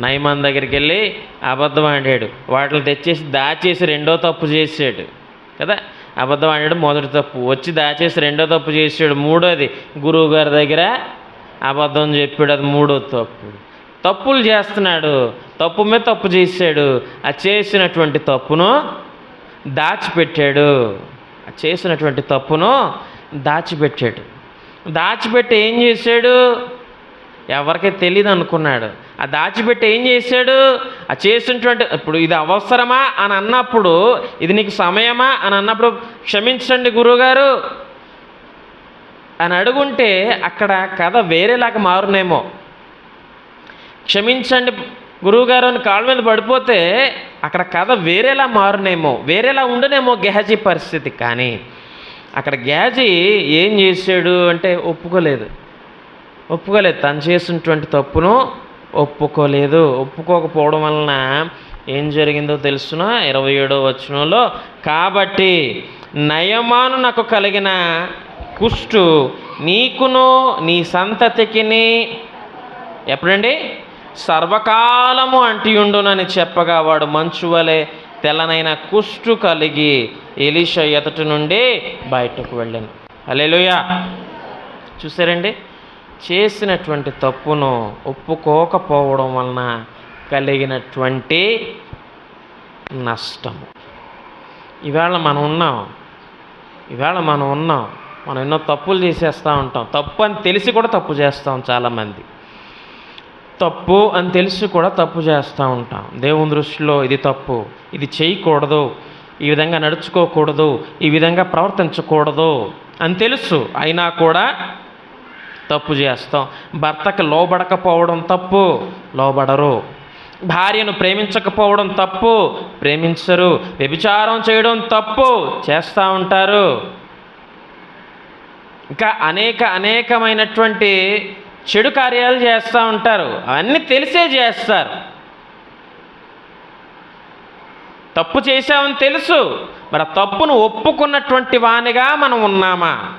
నయమాన్ దగ్గరికి వెళ్ళి అబద్ధం ఆడాడు. వాటిని తెచ్చేసి దాచేసి రెండో తప్పు చేసాడు కదా? అబద్ధం ఆడాడు మొదటి తప్పు. వచ్చి దాచేసి రెండో తప్పు చేసాడు మూడోది గురువు గారి దగ్గర అబద్ధం చెప్పాడు. అది మూడో తప్పు. తప్పులు చేస్తున్నాడు. తప్పు మీద తప్పు చేశాడు. ఆ చేసినటువంటి తప్పును దాచిపెట్టాడు. ఆ చేసినటువంటి తప్పును దాచిపెట్టాడు. దాచిపెట్టి ఏం చేశాడు? ఎవరికి తెలియదు అనుకున్నాడు. ఆ దాచిపెట్టి ఏం చేశాడు? ఆ చేసినటువంటి ఇప్పుడు ఇది అవసరమా అని అన్నప్పుడు ఇది నీకు సమయమా అని అన్నప్పుడు క్షమించండి గురువుగారు అని అడుగుంటే అక్కడ కథ వేరేలాగా మారునేమో. క్షమించండి గురువుగారు అని కాళ్ళ మీద పడిపోతే అక్కడ కథ వేరేలా మారునేమో వేరేలా ఉండనేమో గెహజీ పరిస్థితి. కానీ అక్కడ గ్యాజీ ఏం చేశాడు అంటే ఒప్పుకోలేదు. ఒప్పుకోలేదు. తను చేసినటువంటి తప్పును ఒప్పుకోలేదు. ఒప్పుకోకపోవడం వలన ఏం జరిగిందో తెలుసునా? ఇరవై ఏడో వచనంలో కాబట్టి నయమాను నాకు కలిగిన కుష్టు నీకును నీ సంతతికిని ఎప్పుడండి? సర్వకాలము అంటియుండునని చెప్పగా వాడు మంచు వలె తెల్లనైన కుష్టు కలిగి ఎలీష ఎదటి నుండి బయటకు వెళ్ళాను. అలెలుయా చూసారండి? చేసినటువంటి తప్పును ఒప్పుకోకపోవడం వలన కలిగినటువంటి నష్టము. ఈవేళ మనం ఉన్నాం. ఈవేళ మనం ఉన్నాం. మనం ఎన్నో తప్పులు చేసేస్తూ ఉంటాం. తప్పు అని తెలిసి కూడా తప్పు చేస్తాం చాలామంది. తప్పు అని తెలిసి కూడా తప్పు చేస్తూ ఉంటాం. దేవుని దృష్టిలో ఇది తప్పు. ఇది చేయకూడదు. ఈ విధంగా నడుచుకోకూడదు. ఈ విధంగా ప్రవర్తించకూడదు అని తెలుసు. అయినా కూడా తప్పు చేస్తాం. భర్తకు లోబడకపోవడం తప్పు లోబడరు. భార్యను ప్రేమించకపోవడం తప్పు ప్రేమించరు. వ్యభిచారం చేయడం తప్పు చేస్తూ ఉంటారు. ఇంకా అనేక అనేకమైనటువంటి చెడు కార్యాలు చేస్తూ ఉంటారు. అవన్నీ తెలిసే చేస్తారు. తప్పు చేశామని తెలుసు. మరి ఆ తప్పును ఒప్పుకున్నటువంటి వానిగా మనం ఉన్నామా?